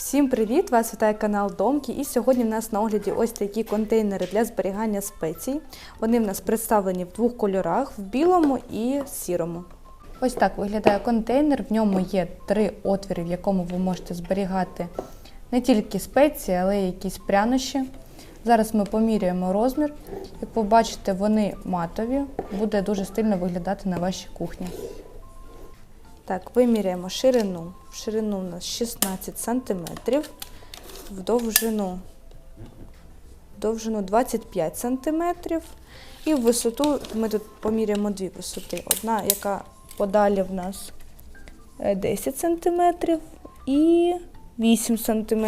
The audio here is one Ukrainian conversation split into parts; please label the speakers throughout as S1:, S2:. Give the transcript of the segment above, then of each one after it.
S1: Всім привіт! Вас вітає канал Домки. І сьогодні в нас на огляді ось такі контейнери для зберігання спецій. Вони в нас представлені в двох кольорах: в білому і сірому. Ось так виглядає контейнер. В ньому є три отвіри, в якому ви можете зберігати не тільки спеції, але й якісь прянощі. Зараз ми поміряємо розмір. Як ви бачите, вони матові, буде дуже стильно виглядати на вашій кухні. Так, виміряємо ширину. Ширину у нас 16 см, в довжину, в довжину 25 см. І в висоту ми тут поміряємо дві висоти. Одна, яка подалі в нас е, 10 см і 8 см.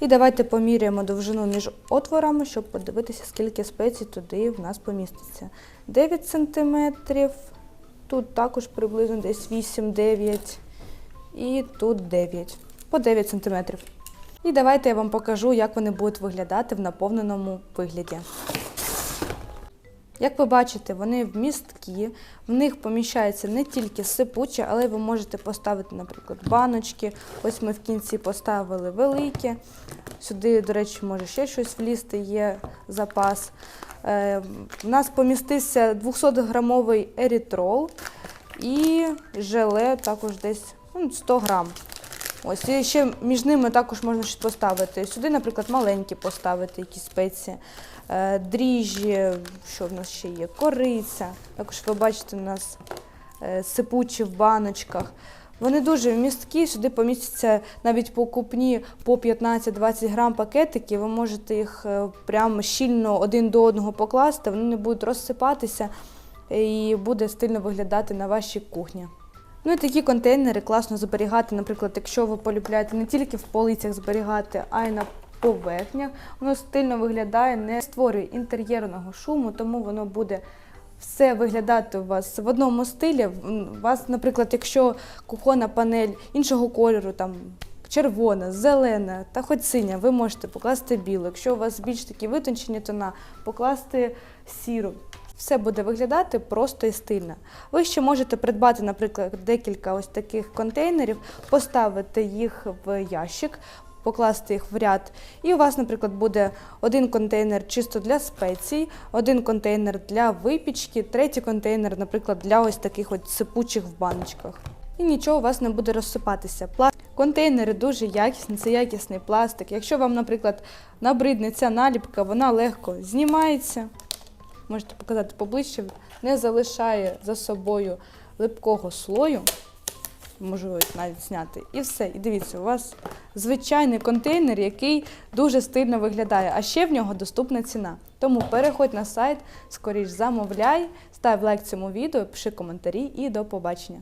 S1: І давайте поміряємо довжину між отворами, щоб подивитися, скільки спецій туди в нас поміститься. 9 см, тут також приблизно десь 8-9 і тут 9, по 9 см. І давайте я вам покажу, як вони будуть виглядати в наповненому вигляді. Як ви бачите, вони вмісткі, в них поміщається не тільки сипуче, але ви можете поставити, наприклад, баночки. Ось ми в кінці поставили великі. Сюди, до речі, може ще щось влізти, є запас. Е, У нас помістився 200-грамовий ерітрол і желе також десь ну, 100 грам. Ось і ще між ними також можна щось поставити. Сюди, наприклад, маленькі поставити якісь спеції, е, дріжджі, що в нас ще є, кориця. Також ви бачите, у нас е, сипучі в баночках. Вони дуже вмісткі, сюди помістяться навіть покупні по 15-20 грам пакетики. Ви можете їх е, прямо щільно один до одного покласти, вони не будуть розсипатися і буде стильно виглядати на вашій кухні. Ну і такі контейнери класно зберігати, наприклад, якщо ви полюбляєте не тільки в полицях зберігати, а й на поверхнях. Воно стильно виглядає, не створює інтер'єрного шуму, тому воно буде все виглядати у вас в одному стилі. У вас, наприклад, якщо кухонна панель іншого кольору, там червона, зелена та хоч синя, ви можете покласти білу. Якщо у вас більш такі витончені тона, покласти сіру. Все буде виглядати просто і стильно. Ви ще можете придбати, наприклад, декілька ось таких контейнерів, поставити їх в ящик, покласти їх в ряд. І у вас, наприклад, буде один контейнер чисто для спецій, один контейнер для випічки, третій контейнер, наприклад, для ось таких от сипучих в баночках. І нічого у вас не буде розсипатися. Контейнери дуже якісні, це якісний пластик. Якщо вам, наприклад, набридне ця наліпка, вона легко знімається можете показати поближче, не залишає за собою липкого слою. Можу навіть зняти. І все. І дивіться, у вас звичайний контейнер, який дуже стильно виглядає, а ще в нього доступна ціна. Тому переходь на сайт, скоріш замовляй, став лайк цьому відео, пиши коментарі і до побачення.